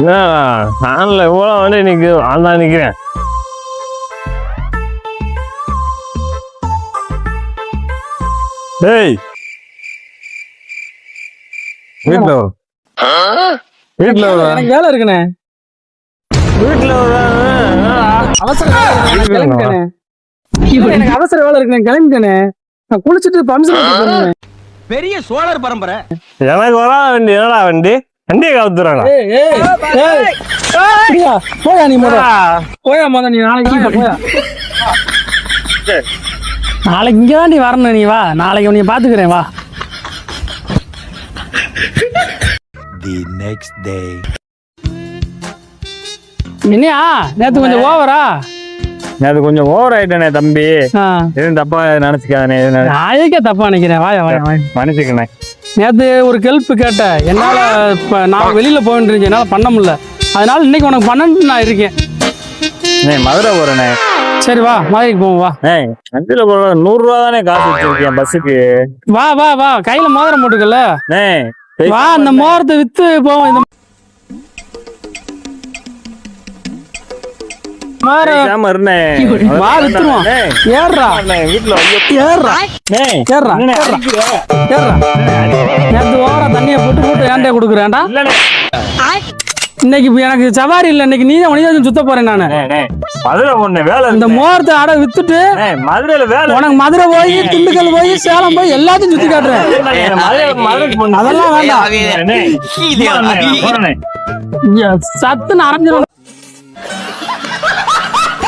என்ன நான்ல இவ்வளோ வந்து நிற்கு நான் தான் நிற்கிறேன் டேய். வீட்டில் வீட்டில் எனக்கு வேலை இருக்குண்ணே. வீட்டில் வரும் அவசர வேலை இருக்கு, நான் கிளம்பிட்டேனே. எனக்கு அவசர வேலை இருக்கு நான் கிளம்பிட்டேனே. நான் குளிச்சுட்டு பண்ணுவேன் பெரிய சோழர் பரம்பரை. எனக்கு வராத வண்டி என்னடா வண்டி? வண்டியை கவுத்துறானா ஏய் ஏய் ஏய் பிரியா, போயா நீ முத போயா முத நீ நாளைக்கு போயா. நாளைக்கு இங்க தான் நீ வரணும் நீ வா. நாளைக்கு உன்னை பாத்துக்கிறேன் வா. தி நெக்ஸ்ட் டே என்னையா? நேத்து கொஞ்சம் ஓவரா? அது கொஞ்சம் ஓவர் ஆயிட்டேனே தம்பி. எதுவும் தப்பா நினைச்சுக்காதனே நான் எதுக்கே தப்பா நினைக்கிறேன்? வாயா வாயா வாயா. மன்னிச்சுக்கண்ணே. நேத்து ஒரு கெல்ப் கேட்டேன். என்னால இப்ப நான் வெளியில போயிட்டு இருந்துச்சு என்னால பண்ண முடியல. அதனால இன்னைக்கு உனக்கு பண்ணு நான் இருக்கேன். நே மதுரை போறேனே. சரி வா. மதுரைக்கு போவோம் வா. ஏய் வண்டியில போற நூறு ரூபா தானே காசு வச்சிருக்கேன் பஸ்ஸுக்கு. வா வா வா. கையில மோதிரம் போட்டுக்கல நே வா அந்த மோதிரத்தை வித்து போவோம். இந்த ஏறுறா. வீட்டுல ஏறுறா. அடிக்கிற? ஏறுறா நேத்து ஓவரா தண்ணியை போட்டு போட்டு ஏன்டா கொடுக்குறேன்டா. இன்னைக்கு இப்ப எனக்கு சவாரி இல்லை. இன்னைக்கு நீ தான் சுத்த போறேன் நானு. மதுரை பொண்ணு வேலை இந்த. மோதிரத்தை அட வித்துட்டு மதுரையில வேலை உனக்கு மதுரை போய் திண்டுக்கல் போய் சேலம் போய் எல்லாத்தையும் சுத்தி காட்டுறேன். அதெல்லாம் வேண்டாம். சத்துன்னு அரைஞ்சிரும்.